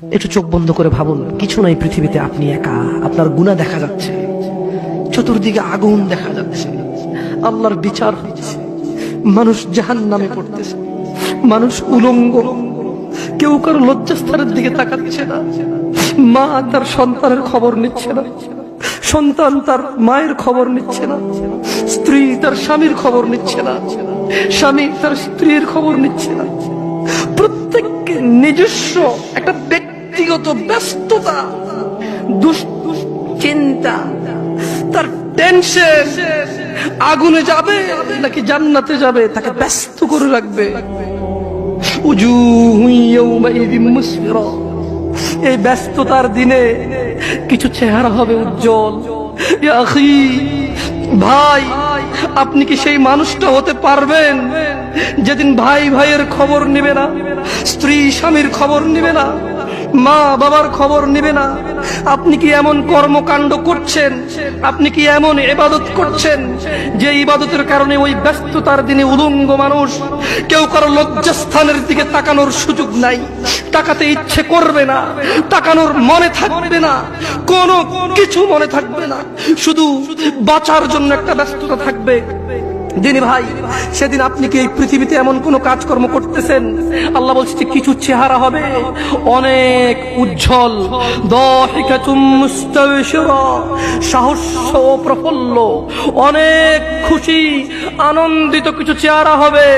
একটু চোখ বন্ধ করে ভাবুন, কিছু নাই পৃথিবীতে আপনি একা, আপনার গুণা দেখা যাচ্ছে, চতুর্দিকে আগুন দেখা যাচ্ছে, আল্লাহর বিচার হচ্ছে, মানুষ জাহান নামে পড়তেছে, মানুষ উলঙ্গ, কেউ কারও লজ্জাস্থানের দিকে তাকাচ্ছে না, মা তার সন্তানের খবর নিচ্ছে না, সন্তান তার মায়ের খবর নিচ্ছে না, স্ত্রী তার স্বামীর খবর নিচ্ছে না, স্বামী তার স্ত্রীর খবর নিচ্ছে না। নিজস্ব একটা ব্যক্তিগত ব্যস্ততা দুশ্চিন্তা, তার টেনশন আগুনে যাবে নাকি জান্নাতে যাবে, তাকে ব্যস্ত করে রাখবে। এই ব্যস্ততার দিনে কিছু চেহারা হবে উজ্জ্বল। ভাই আপনি কি সেই মানুষটা হতে পারবেন? যেদিন ভাই ভাইয়ের খবর নেবে না, স্ত্রী স্বামীর খবর নেবে না মা বাবার খবর নেবে না। আপনি কি এমন কর্মকাণ্ড করছেন? আপনি কি এমন ইবাদত করছেন? যে ইবাদতের কারণে ওই ব্যস্ততার দিনে উলঙ্গ মানুষ কেউ কারও লজ্জাস্থানের দিকে তাকানোর সুযোগ নাই। তাকাতে ইচ্ছে করবে না। তাকানোর মনে থাকবে না। কোনো কিছু মনে থাকবে না। শুধু বাঁচার জন্য একটা ব্যস্ততা থাকবে। দিনী ভাই, সেদিন আপনি কি এই পৃথিবীতে এমন কোন কাজকর্ম করতেছেন? আল্লাহ বলছে কিছু চেহারা হবে। অনেক উজ্জ্বল সাহস্য প্রফুল্ল, অনেক খুশি, আনন্দিত কিছু চেহারা হবে।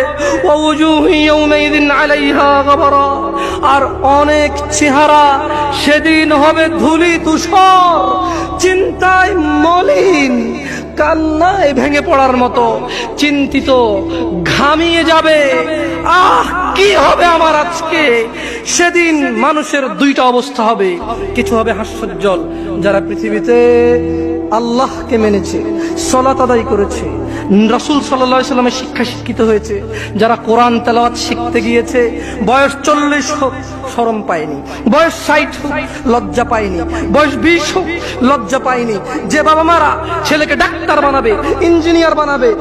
আর অনেক চেহারা সেদিন হবে ধুলি তুষার চিন্তায় মলিন কান্নায় ভেঙে পড়ার মতো, চিন্তিত, ঘামিয়ে যাবে। আহ, কি হবে আমার আজকে? সেদিন মানুষের দুইটা অবস্থা হবে। কিছু হবে হাস্যজ্জ্বল, যারা পৃথিবীতে আল্লাহকে মেনেছে, সলাত আদায় করেছে রাসুল সাল্লাহ সাল্লামের শিক্ষা শিক্ষিত হয়েছে। যারা কোরআন তেলাওয়াত শিখতে গিয়েছে, বয়স চল্লিশ হোক সরম পায়নি। বয়স ষাট হোক, লজ্জা পায়নি। বয়স বিশ হোক, লজ্জা পায়নি। যে বাবা মারা ছেলেকে ডাক্তার বানাবে, ইঞ্জিনিয়ার বানাবে,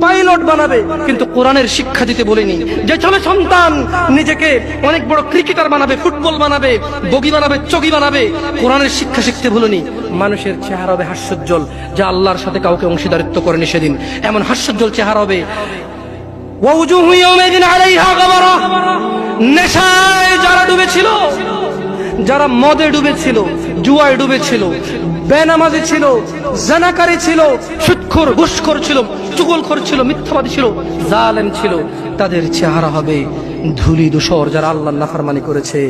পাইলট বানাবে, কিন্তু কোরআনের শিক্ষা দিতে বলিনি। যে ছেলে সন্তান নিজেকে অনেক বড় ক্রিকেটার বানাবে, ফুটবল বানাবে, বগি বানাবে, চগি বানাবে, কোরআনের শিক্ষা শিখতে বলিনি মানুষের চেহারা হবে হাস্যোজ্জ্বল, যা আল্লাহর সাথে কাউকে অংশীদারিত্ব করেনি সেদিন। এমন হাস্যোজ্জ্বল চেহারা হবে। যারা ডুবেছিল, যারা মদে ডুবেছিল, জুয়ায় ডুবেছিল, বেনামাজি ছিল, জানাকারী ছিল, সুৎখোর, ঘুষখোর ছিল, চুগলখোর ছিল, মিথ্যাবাদী ছিল, জালেম ছিল, তাদের চেহারা হবে ধুলি ধূসর যারা আল্লাহ নাফরমানি করেছে।